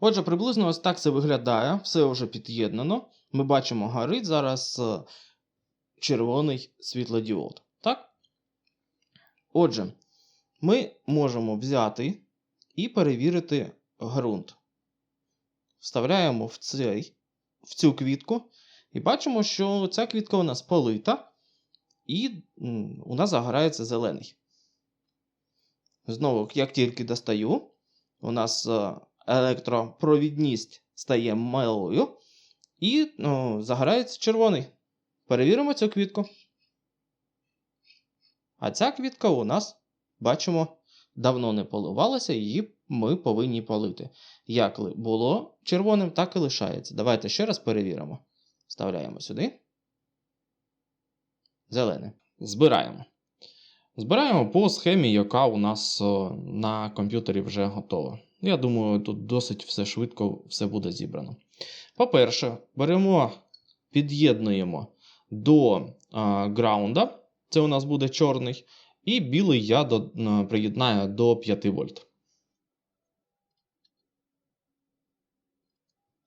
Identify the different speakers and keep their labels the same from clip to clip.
Speaker 1: Отже, приблизно ось так це виглядає. Все вже під'єднано. Ми бачимо, горить зараз е, червоний світлодіод. Так? Отже, ми можемо взяти і перевірити ґрунт. Вставляємо в, цей, в цю квітку і бачимо, що ця квітка у нас полита, і у нас загорається зелений. Знову, як тільки достаю, у нас е, електропровідність стає малою, і ну, загорається червоний. Перевіримо цю квітку. А ця квітка у нас, бачимо, давно не поливалася, її ми повинні полити. Як було червоним, так і лишається. Давайте ще раз перевіримо. Вставляємо сюди. Зелене. Збираємо. Збираємо по схемі, яка у нас на комп'ютері вже готова. Я думаю, тут досить все швидко все буде зібрано. По-перше, беремо, під'єднуємо до граунда. Це у нас буде чорний. І білий я до, приєднаю до 5 вольт.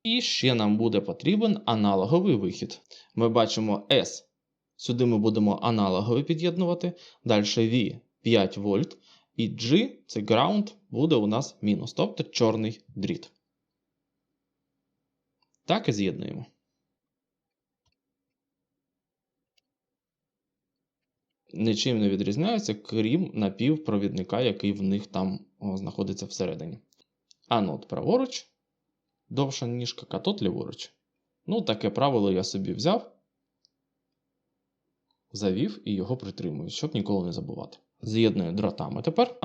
Speaker 1: І ще нам буде потрібен аналоговий вихід. Ми бачимо S. Сюди ми будемо аналоговий під'єднувати. Далі V 5 вольт. І G, це ground, буде у нас мінус, тобто чорний дріт. Так і з'єднуємо. Нічим не відрізняються, крім напівпровідника, який в них там знаходиться всередині. Анод праворуч, довша ніжка, катод ліворуч. Ну, таке правило я собі взяв, завів і його притримую, щоб ніколи не забувати. З'єдную дратами тепер.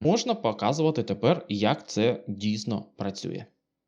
Speaker 1: Можна показувати тепер, як це дійсно працює.